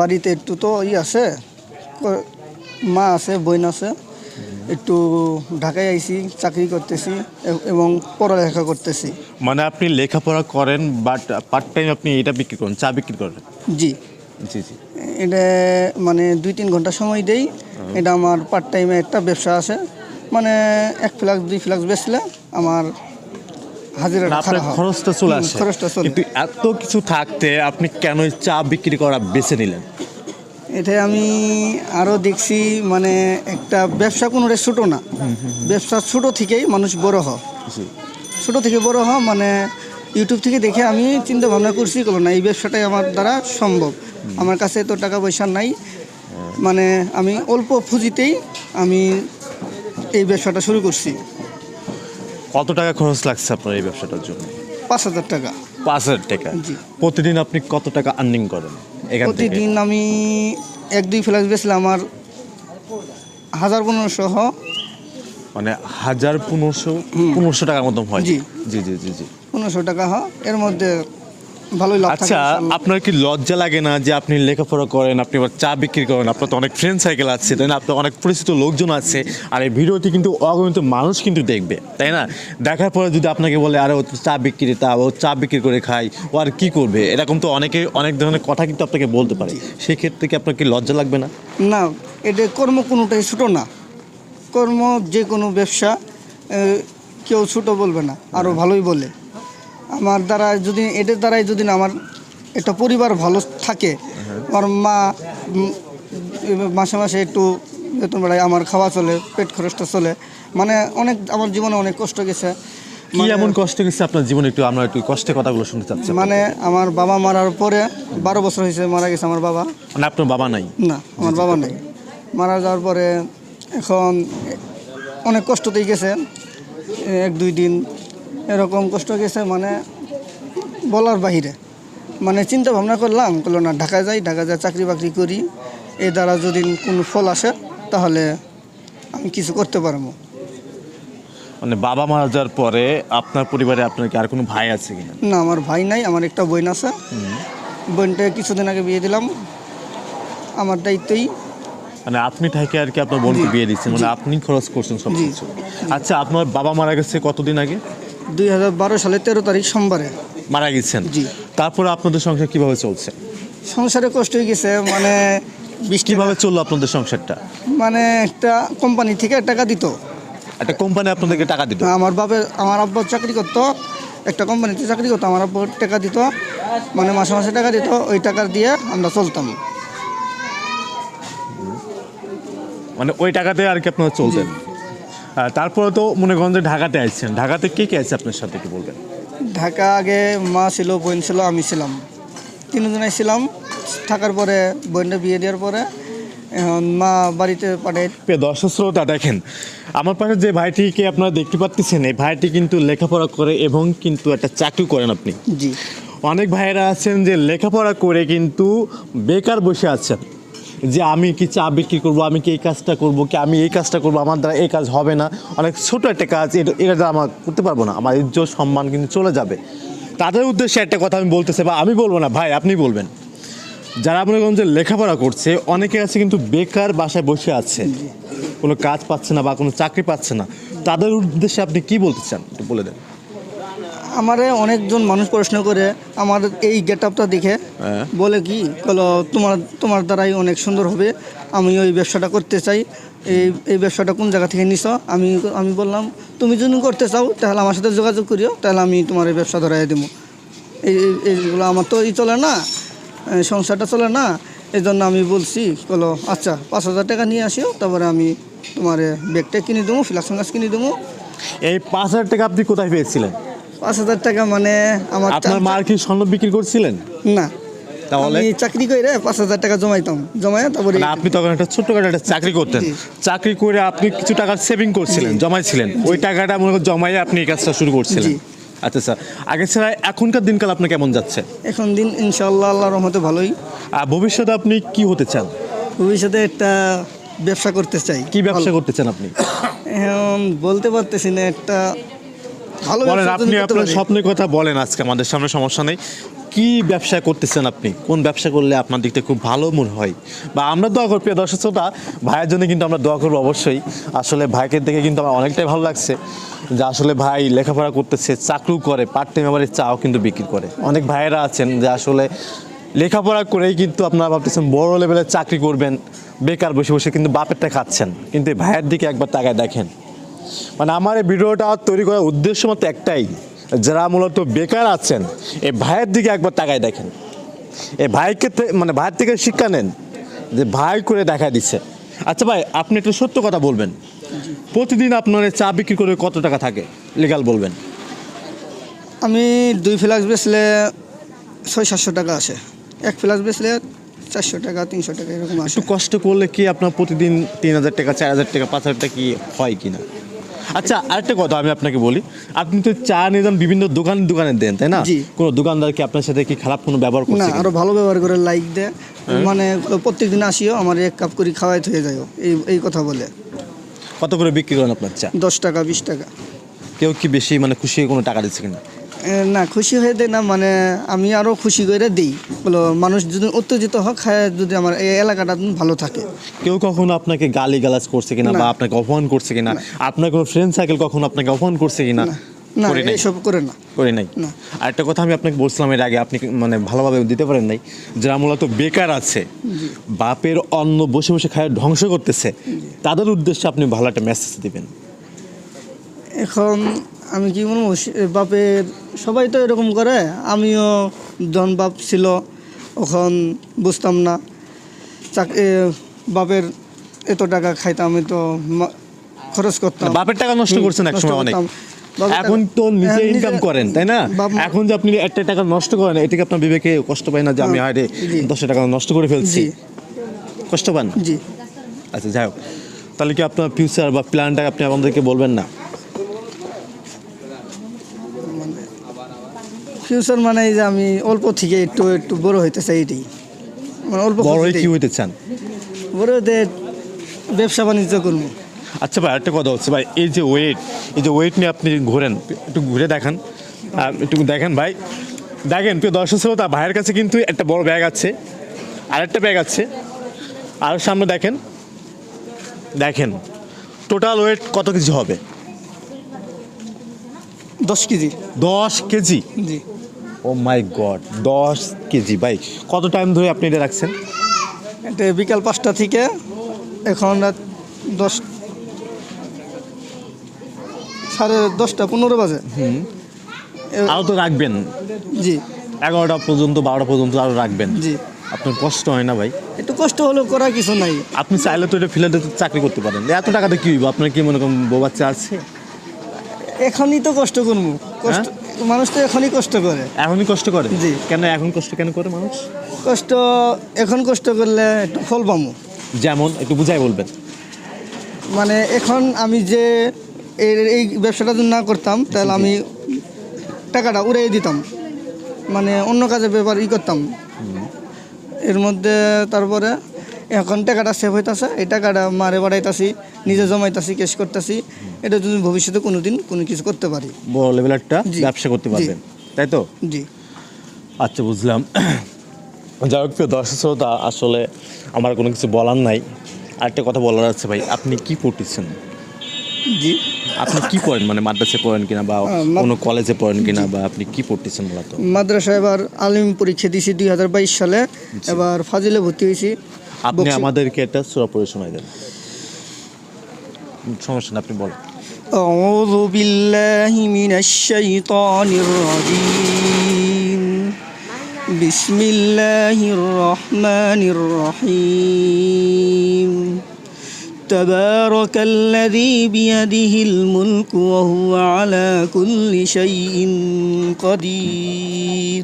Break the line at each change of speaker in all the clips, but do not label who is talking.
বাড়িতে একটু তো ই আছে মা আছে বোন আছে একটু ঢাকায় আইছি চাকরি করতেছি এবং পড়ালেখা করতেছি।
মানে আপনি লেখাপড়া করেন বাট পার্ট টাইম আপনি এটা বিক্রি করেন চা বিক্রি করেন?
জি।
জি জি।
এটা মানে দুই তিন ঘণ্টা সময় দেই এটা আমার পার্ট টাইমে একটা ব্যবসা আছে মানে এক ফ্লাক্স দুই ফ্লাক্স বেচলে আমার হাজিরা
আপনার খরচটা চলে আসে।
খরচটা চলে।
কিন্তু এত কিছু থাকতে আপনি কেন চা বিক্রি করা বেছে নিলেন?
এটা আমি আরও দেখছি মানে একটা ব্যবসা কোনোটা ছোটো না। ব্যবসা ছোটো থেকেই মানুষ বড় হয়। ছোটো থেকে বড় হয় মানে ইউটিউব থেকে দেখে আমি চিন্তা ভাবনা করছি করল না এই ব্যবসাটাই আমার দ্বারা সম্ভব। আমার কাছে তো টাকা পয়সা নাই। মানে আমি অল্প পুঁজিতেই আমি এই ব্যবসাটা শুরু করছি।
কত টাকা খরচ লাগছে আপনার এই ব্যবসাটার জন্য?
পাঁচ হাজার টাকা।
পাঁচ হাজার টাকা?
জি।
প্রতিদিন আপনি কত টাকা আর্নিং করেন এখান থেকে?
প্রতিদিন আমি এক দুই ফ্ল্যাশ বেচলে আমার হাজার পনেরোশো হ।
মানে হাজার পনেরোশো পনেরোশো টাকার মতন হয়।
জি।
জি জি জি জি।
পনেরোশো টাকা হ। এর মধ্যে ভালোই লাভ
আচ্ছা আপনার কি লজ্জা লাগে না যে আপনি লেখাপড়া করেন আপনি আবার চা বিক্রি করেন? আপনার তো অনেক ফ্রেন্ড সাইকেল আছে তাই না? আপনার অনেক পরিচিত লোকজন আছে আর এই ভিডিওটি কিন্তু অগণিত মানুষ কিন্তু দেখবে তাই না? দেখার পরে যদি আপনাকে বলে আরে ও চা বিক্রি তা ও চা বিক্রি করে খায় ও আর কি করবে? এরকম তো অনেকে অনেক ধরনের কথা কিন্তু আপনাকে বলতে পারে। সেক্ষেত্রে কি আপনার কি লজ্জা লাগবে না?
না এটা কর্ম কোনোটাই ছোটো না। কর্ম যে কোনো ব্যবসা কেউ ছোটো বলবে না আরও ভালোই বলে। আমার দ্বারা যদি এটার দ্বারাই যদি না আমার একটা পরিবার ভালো থাকে আমার মা মাসে মাসে একটু বেতন বেড়ায় আমার খাওয়া চলে পেট খরচটা চলে মানে অনেক আমার জীবনে অনেক কষ্ট গেছে।
কি
মানে-
এমন কষ্ট গেছে আপনার জীবনে একটু আমরা একটু কষ্টের কথাগুলো শুনতে চাচ্ছি?
মানে আমার বাবা মারার পরে বারো বছর হয়েছে মারা গেছে আমার বাবা।
মানে আপনার বাবা নাই?
না আমার বাবা নেই। মারা যাওয়ার পরে এখন অনেক কষ্টতেই গেছে এক দুই দিন এরকম কষ্ট গেছে মানে বলার বাহিরে। মানে চিন্তা ভাবনা করলাম করল না ঢাকা যাই ঢাকা যাই চাকরি বাকরি করি। এ দ্বারা যদি কোনো ফল আসে তাহলে আমি কিছু করতে পারব।
মানে বাবা মারা যাওয়ার পরে আপনার পরিবারে আপনার কি আর কোনো ভাই আছে কিনা?
না আমার ভাই নাই আমার একটা বোন আছে। বোনটা কিছুদিন আগে বিয়ে দিলাম। আমার দায়িত্বই।
মানে আপনি থেকে আর কি আপনার বোনকে। বিয়ে দিচ্ছেন? মানে আপনি খরচ করছেন সব কিছু আচ্ছা আপনার বাবা মারা গেছে কতদিন আগে?
দুই হাজার বারো সালের তেরো তারিখ সোমবারে।
মারা গেছেন।
জি।
তারপরে আপনাদের সংসার কীভাবে চলছে?
সংসারে কষ্ট হয়ে গেছে মানে
কীভাবে চলল আপনাদের সংসারটা?
মানে একটা কোম্পানি থেকে টাকা দিত।
একটা কোম্পানি আপনাদেরকে টাকা দিত?
আমার বাপে আমার আব্বা চাকরি করতো একটা কোম্পানিতে চাকরি করতো আমার আব্বা টাকা দিত মানে মাসে মাসে টাকা দিত ওই টাকা দিয়ে আমরা চলতাম।
মানে ওই টাকাতে আর কি আপনারা চলতেন? তারপরে তো মনে করেন যে ঢাকাতে আসছেন ঢাকাতে কে কে আছে আপনার সাথে একটু বলবেন?
ঢাকা আগে মা ছিল বোন ছিল আমি ছিলাম। তিনজনাই ছিলাম থাকার পরে বোনটা বিয়ে দেওয়ার পরে এখন মা বাড়িতে পাঠাই।
প্রিয় দর্শক শ্রোতা দেখেন আমার পাশে যে ভাইটিকে আপনারা দেখতে পাচ্ছেন এই ভাইটি কিন্তু লেখাপড়া করে এবং কিন্তু একটা চাকরি করেন আপনি।
জি।
অনেক ভাইয়েরা আছেন যে লেখাপড়া করে কিন্তু বেকার বসে আছেন। যে আমি কি চা বিক্রি করব, আমি কি এই কাজটা করব, কি আমি এই কাজটা করব, আমার দ্বারা এই কাজ হবে না। অনেক ছোটো একটা কাজ, এটা এটা দ্বারা আমার করতে পারব না। আমার ইজ্জত, সম্মান কিন্তু চলে যাবে। তাদের উদ্দেশ্যে একটা কথা আমি বলতেছি, বা আমি বলব না, ভাই, আপনি বলবেন। যারা মনে করেন যে লেখাপড়া করছে, অনেকে আছে কিন্তু বেকার বাসায় বসে আছে। কোনো কাজ পাচ্ছে না বা কোনো চাকরি পাচ্ছে না। তাদের উদ্দেশ্যে আপনি কি বলতে চান? একটু বলে দেন।
আমারে অনেকজন মানুষ প্রশ্ন করে আমার এই গেট আপটা দেখে।
হ্যাঁ।
বলে কি বলো তোমার তোমার দ্বারাই অনেক সুন্দর হবে। আমি ওই ব্যবসাটা করতে চাই। এই এই ব্যবসাটা কোন জায়গা থেকে নিছ? আমি আমি বললাম তুমি যদি করতে চাও তাহলে আমার সাথে যোগাযোগ করিও তাহলে আমি তোমার এই ব্যবসা ধরাই দেবো এই এই- এইগুলো আমার তো ই চলে না সংসারটা চলে না। এই জন্য আমি বলছি বলো আচ্ছা পাঁচ হাজার টাকা নিয়ে আসিও তারপরে আমি তোমার ব্যাগটা কিনে দেবো ফ্লাক্সন গাছ কিনে দেবো
এই পাঁচ হাজার টাকা আপনি কোথায় পেয়েছিলেন?
পাঁচ হাজার টাকা মানে আমার
আপনার মার কি স্বর্ণ বিক্রি করছিলেন?
না।
তাহলে?
আমি চাকরি করে পাঁচ হাজার টাকা জমাইতাম। জমাই তারপরে
মানে আপনি তখন একটা ছোট্টখাটো একটা চাকরি করতেন। চাকরি করে আপনি কিছু টাকা সেভিং করছিলেন জমাইছিলেন। ওই টাকাটা মনে করেন জমাই আপনি এই কাজটা শুরু করছিলেন। আচ্ছা স্যার আগে ছাড়া এখনকার দিনকাল আপনার কেমন যাচ্ছে?
এখন দিন ইনশাল্লাহ আল্লাহর রহমতে ভালোই।
আর ভবিষ্যতে আপনি কি হতে চান?
ভবিষ্যতে একটা ব্যবসা করতে চাই।
কি ব্যবসা করতে চান আপনি?
বলতে পারতেছি না একটা
বলেন
ব্যবসা
আপনি আপনার স্বপ্নের কথা বলেন আজকে আমাদের সামনে সমস্যা নেই। কি ব্যবসা করতেছেন আপনি? কোন ব্যবসা করলে আপনার দিকটা খুব ভালো মনে হয়? বা আমরা দোয়া করব প্রিয় দর্শক শ্রোতা ভাইয়ের জন্য কিন্তু আমরা দোয়া করব অবশ্যই। আসলে ভাইকে দেখে কিন্তু আমার অনেকটাই ভালো লাগছে যে আসলে ভাই লেখাপড়া করতেছে চাকরিও করে পার্ট টাইম আবার চাও কিন্তু বিক্রি করে। অনেক ভাইয়েরা আছেন যে আসলে লেখাপড়া করেই কিন্তু আপনারা ভাবতেছেন বড় লেভেলে চাকরি করবেন বেকার বসে বসে কিন্তু বাপেরটা খাচ্ছেন। কিন্তু ভাইয়ের দিকে একবার তাকায় দেখেন। মানে আমার এই ভিডিওটা তৈরি করার উদ্দেশ্য মতো একটাই যারা মূলত বেকার আছেন এই ভাইয়ের দিকে একবার তাকায় দেখেন। এই ভাইকে মানে ভাইয়ের থেকে শিক্ষা নেন যে ভাই করে দেখা দিচ্ছে। আচ্ছা ভাই আপনি একটু সত্য কথা বলবেন। প্রতিদিন আপনার চা বিক্রি করে কত টাকা থাকে? লিগাল বলবেন।
আমি দুই ফ্লাক্স বেচলে ছয় সাতশো টাকা আসে। এক ফ্লাক্স বেচলে চারশো টাকা তিনশো টাকা এরকম
একটু কষ্ট করলে কি আপনার প্রতিদিন তিন হাজার টাকা চার হাজার টাকা পাঁচ হাজার টাকা কি হয় কি না আচ্ছা আরেকটা কথা আমি আপনাকে বলি। আপনি তো চা নিয়ে যান বিভিন্ন দোকান দোকানে দেন তাই না?
কোন
কোনো দোকানদার কি আপনার সাথে কি খারাপ কোনো ব্যবহার করে না?
আরও ভালো ব্যবহার করে লাইক দেয়।
হ্যাঁ।
মানে প্রত্যেকদিন আসিও আমার এক কাপ করে খাওয়াই হয়ে যায় এই এই কথা বলে।
কত করে বিক্রি করেন আপনার চা?
দশ টাকা বিশ টাকা।
কেউ কি বেশি মানে খুশি হয়ে কোনো টাকা দিচ্ছে কিনা?
না খুশি হয়ে দেয় না মানে আমি আরও খুশি করে দিই। বলো মানুষ যদি উত্তেজিত হোক খায় যদি আমার এই এলাকাটা ভালো থাকে।
কেউ কখনো আপনাকে গালি গালাজ করছে কিনা বা আপনাকে অপমান করছে কিনা? আপনার কোনো ফ্রেন্ড সার্কেল কখনো আপনাকে অপমান করছে কিনা?
না।
করে নাই।
করে না।
করে নাই।
না।
আরেকটা কথা আমি আপনাকে বলছিলাম এর আগে আপনি মানে ভালোভাবে দিতে পারেন নাই? যারা মূলত বেকার আছে বাপের অন্ন বসে বসে খায় ধ্বংস করতেছে তাদের উদ্দেশ্যে আপনি ভালো একটা মেসেজ দিবেন।
এখন আমি কি বলব বাপের সবাই তো এরকম করে আমিও জন বাপ ছিল ওখন বুঝতাম না। চাক এ, বাপের এত টাকা খাইতাম আমি তো খরচ করতাম।
বাপের টাকা নষ্ট করছেন এক সময় অনেক। এখন তো নিজে
হ্যাঁ,
ইনকাম করেন তাই না? এখন যে আপনি একটা টাকা নষ্ট করেন এটাকে আপনার বিবেকে কষ্ট পায় না যে আমি
হ্যাঁ,
হারে
জি।
টাকা নষ্ট করে ফেলছি। কষ্ট পান?
জি।
আচ্ছা যাই হোক। তাহলে কি আপনার ফিউচার বা প্ল্যানটা আপনি আমাদেরকে বলবেন না?
ফিউচার মানে এই যে আমি অল্প থেকে একটু একটু বড় হইতে চাই এটাই। মানে অল্প
বড় হয়ে। কি হইতে চান?
বড় হইতে ব্যবসা বাণিজ্য করব।
আচ্ছা ভাই একটা কথা হচ্ছে ভাই এই যে ওয়েট এই যে ওয়েট নিয়ে আপনি ঘোরেন একটু ঘুরে দেখান। আর একটু দেখেন ভাই। দেখেন প্রিয় দর্শক শ্রোতা ভাইয়ের কাছে কিন্তু একটা বড় ব্যাগ আছে আর একটা ব্যাগ আছে। আর সামনে দেখেন দেখেন টোটাল ওয়েট কত কেজি হবে?
দশ কেজি।
দশ কেজি?
জি।
ও মাই গড দশ কেজি ভাই। কত টাইম ধরে আপনি এটা রাখছেন?
এটা বিকাল পাঁচটা থেকে এখন রাত দশ সাড়ে দশটা পনেরো বাজে। হুম।
আরও তো রাখবেন।
জি।
এগারোটা পর্যন্ত বারোটা পর্যন্ত আরও রাখবেন।
জি।
আপনার কষ্ট হয় না ভাই?
একটু কষ্ট হলেও করার কিছু নাই।
আপনি চাইলে তো এটা ফিল্ডে চাকরি করতে পারেন। এত টাকাতে কী হইব? আপনার কি মনে করেন বউ বাচ্চা আছে?
এখনই তো কষ্ট করব। কষ্ট মানুষ তো এখনই কষ্ট করে।
এখনই কষ্ট করে?
জি।
কেন এখন কষ্ট কেন করে মানুষ?
কষ্ট এখন কষ্ট করলে একটু ফল পাবো।
যেমন একটু বুঝাই বলবেন।
মানে এখন আমি যে এই এই ব্যবসাটা যদি না করতাম তাহলে আমি টাকাটা উড়িয়ে দিতাম। মানে অন্য কাজে ব্যাপার ই করতাম। এর মধ্যে তারপরে এখন টাকাটা সেভ হইতাছে এই টাকাটা মারে বাড়াইতাছি নিজে জমাইতাছি ক্যাশ করতেছি। এটা যদি ভবিষ্যতে কোনো দিন কোনো কিছু করতে পারি।
বড় লেভেল একটা ব্যবসা করতে
জি।
পারবেন তাই তো?
জি।
আচ্ছা বুঝলাম। যাই হোক দর্শক শ্রোতা আসলে আমার কোনো কিছু বলার নাই। আরেকটা কথা বলার আছে ভাই আপনি কি পড়তেছেন?
জি।
আপনি কি পড়েন? মানে মাদ্রাসায় পড়েন কিনা বা কোনো কলেজে পড়েন কিনা বা আপনি কি পড়তেছেন মূলত
মাদ্রাসা এবার আলিম পরীক্ষা দিয়েছি দুই হাজার বাইশ সালে। এবার ফাজিলে ভর্তি হয়েছি।
আপনি
বক্সি-
আমাদেরকে একটা সুরা পড়ে শোনাই দেন সমস্যা না আপনি বলেন
أعوذ بالله من الشيطان الرجيم بسم الله الرحمن الرحيم تبارك الذي بيده الملك وهو على كل شيء قدير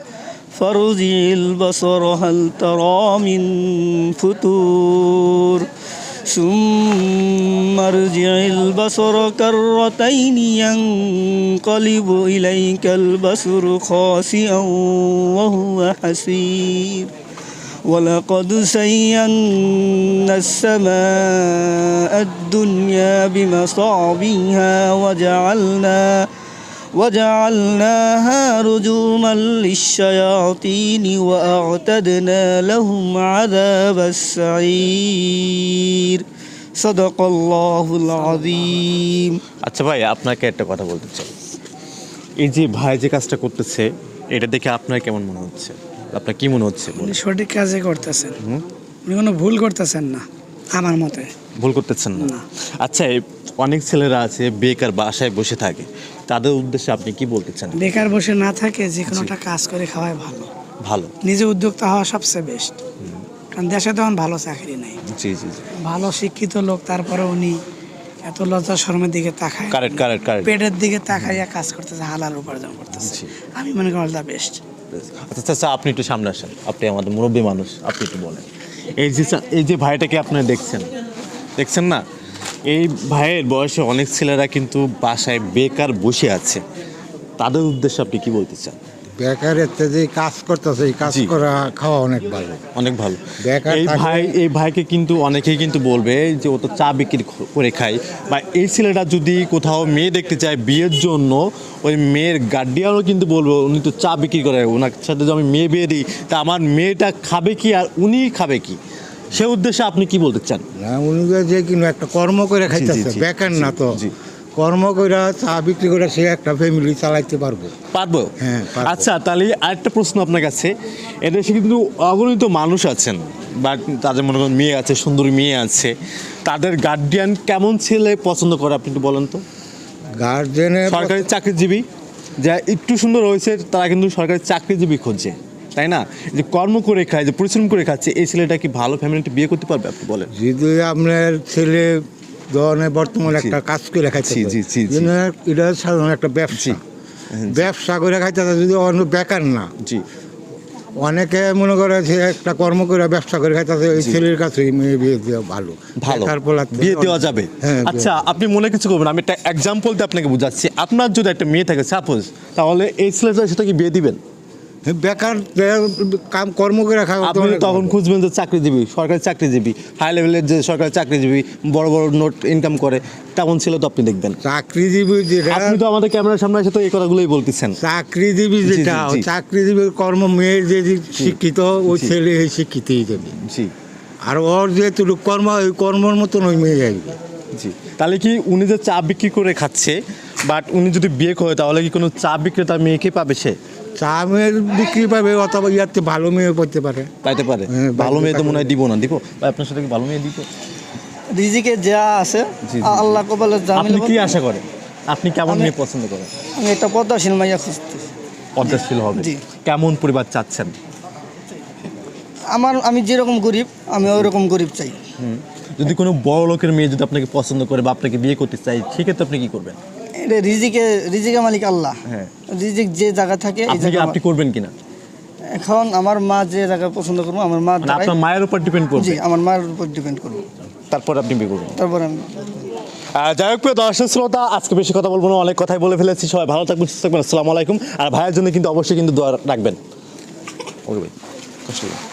فارجع البصر هل ترى من فتور؟ ثم ارجع البصر كرتين ينقلب إليك البصر خاسئا وهو حسير. ولقد زينا السماء الدنيا بمصابيها وجعلنا وجعلناها رجوما للشياطين وأعتدنا لهم عذاب السعير صدق الله العظيم
আচ্ছা ভাই আপনাকে একটা কথা বলতে চাই এই যে ভাই যে কাজটা করতেছে এটা দেখে আপনার কেমন মনে হচ্ছে আপনার কি মনে হচ্ছে বলুন।
উনি সঠিক কাজে করতেছেন উনি কোনো ভুল করতেছেন না আমার মতে
ভুল করতেছেন না
না।
আচ্ছা এই অনেক ছেলেরা আছে বেকার বাসায় বসে থাকে তাদের উদ্দেশ্যে আপনি কি বলতে চান?
বেকার বসে না থাকে যে কোনো একটা কাজ করে খাওয়াই ভালো।
ভালো।
নিজে উদ্যোক্তা হওয়া সবচেয়ে বেস্ট কারণ দেশে তখন ভালো চাকরি নেই।
জি জি জি।
ভালো শিক্ষিত লোক তারপরে উনি এত লজ্জা শর্মের দিকে তাকায়।
কারেক্ট কারেক্ট কারেক্ট
পেটের দিকে তাকাইয়া কাজ করতেছে হালাল উপার্জন করতেছে। আমি মনে করি দ্য বেস্ট
আচ্ছা আচ্ছা আপনি একটু সামনে আসেন। আপনি আমাদের মুরব্বী মানুষ আপনি একটু বলেন। এই যে এই যে ভাইটাকে আপনারা দেখছেন দেখছেন না? এই ভাইয়ের বয়সে অনেক ছেলেরা কিন্তু বাসায় বেকার বসে আছে। তাদের উদ্দেশ্যে আপনি কি বলতে চান?
বেকারের যে কাজ করতেছে এই কাজ করা খাওয়া অনেক ভালো।
অনেক ভালো।
বেকার
এই ভাই এই ভাইকে কিন্তু অনেকেই কিন্তু বলবে যে ও তো চা বিক্রি করে খায়। বা এই ছেলেটা যদি কোথাও মেয়ে দেখতে চায় বিয়ের জন্য ওই মেয়ের গার্ডিয়ানও কিন্তু বলব উনি তো চা বিক্রি করে ওনার সাথে যদি আমি মেয়ে বিয়ে দিই তা আমার মেয়েটা খাবে কি আর উনি খাবে কি? সে উদ্দেশ্যে আপনি কি বলতে চান?
না উনি যে- যে কিনো একটা কর্ম করে খাইতেছে বেকার না তো। কর্ম করে চা বিক্রি করে সে একটা ফ্যামিলি চালাইতে পারব।
পারব?
হ্যাঁ,
আচ্ছা তাহলে আরেকটা প্রশ্ন আপনার কাছে। এদেশে কিন্তু অগণিত মানুষ আছেন বা তাদের মনে করেন মেয়ে আছে সুন্দরী মেয়ে আছে। তাদের গার্ডিয়ান কেমন ছেলে পছন্দ করে আপনি একটু বলেন তো?
গার্জেনে
সরকারি চাকরিজীবী যা একটু সুন্দর হয়েছে তারা কিন্তু সরকারি চাকরিজীবী খুঁজছে তাই না? যে কর্ম করে খায় যে পরিশ্রম করে খাচ্ছে এই ছেলেটা কি ভালো ফ্যামিলিতে বিয়ে করতে পারবে আপনি বলেন?
যদি আপনার ছেলে ধরনের বর্তমানে একটা কাজ করে খাইতে
জি, জি, জি, জি।
এটা সাধারণ একটা ব্যবসা। ব্যবসা করে খাইতেছে যদি অন্য বেকার না।
জি।
অনেকে মনে করে যে একটা কর্ম করে ব্যবসা করে খাইতেছে ওই ছেলের কাছে মেয়ে বিয়ে দেওয়া ভালো।
ভালো। বিয়ে দেওয়া যাবে।
হ্যাঁ
আচ্ছা আপনি মনে কিছু করবেন? আমি একটা এক্সাম্পল দিয়ে আপনাকে বুঝাচ্ছি। আপনার যদি একটা মেয়ে থাকে সাপোজ তাহলে এই ছেলেটার সেটা কি বিয়ে দিবেন?
বেকার কাম কর্ম করে খাওয়া
আপনি তখন খুঁজবেন যে চাকরিজীবী সরকারি চাকরিজীবী হাই লেভেলের যে সরকারি চাকরিজীবী বড় বড় নোট ইনকাম করে তেমন ছেলে তো আপনি দেখবেন?
চাকরিজীবী যেটা
আপনি তো আমাদের ক্যামেরার সামনে এসে তো এই কথাগুলোই বলতেছেন।
চাকরিজীবী যেটা। চাকরিজীবীর কর্ম মেয়ের যে শিক্ষিত ওই ছেলে শিক্ষিতই দেবে
জি।
আর ওর যেহেতু কর্ম ওই কর্মর মতন ওই মেয়ে যাইবে
জি। তাহলে কি উনি যে চা বিক্রি করে খাচ্ছে বাট উনি যদি বিয়ে করে তাহলে কি কোনো চা বিক্রেতা মেয়েকে পাবে সে?
চা মেয়ের বিক্রি পাবে অথবা ইয়াতে ভালো মেয়ে পড়তে পারে।
পাইতে পারে।
হ্যাঁ,
ভালো মেয়ে তো মনে হয় দিব না দিব? আপনার সাথে কি ভালো মেয়ে দিব?
রিজিকে যা আছে। আল্লাহ
আপনি কি আশা করেন? আপনি কেমন মেয়ে পছন্দ করেন?
আমি একটা পদ্মাশীল মাইয়া খুঁজতেছি।
পদ্মাশীল হবে। কেমন পরিবার চাচ্ছেন?
আমার আমি যেরকম গরিব আমি ওই রকম গরিব চাই।
যদি কোনো বড় লোকের মেয়ে যদি আপনাকে পছন্দ করে বা আপনাকে বিয়ে করতে চাই সেক্ষেত্রে আপনি কি করবেন?
এটা রিজিকে রিজিকে মালিক আল্লাহ।
হ্যাঁ।
রিজিক যে জায়গা থাকে এই
আপনি কি
জায়গা
আপনি করবেন কিনা?
এখন আমার মা যে জায়গা পছন্দ করব আমার মা
মানে আপনার মায়ের উপর ডিপেন্ড
জি
করবে
আমার মায়ের উপর ডিপেন্ড করব।
তারপর আপনি বিয়ে করবেন।
তারপর আমি
আহ, যাই হোক প্রিয় দর্শক শ্রোতা আজকে বেশি কথা বলব না অনেক কথাই বলে ফেলেছি। সবাই ভালো থাকবেন সুস্থ থাকবেন আসসালামু আলাইকুম। আর ভাইয়ের জন্য কিন্তু অবশ্যই কিন্তু দোয়া রাখবেন। ওকে ভাই কষ্ট নেই।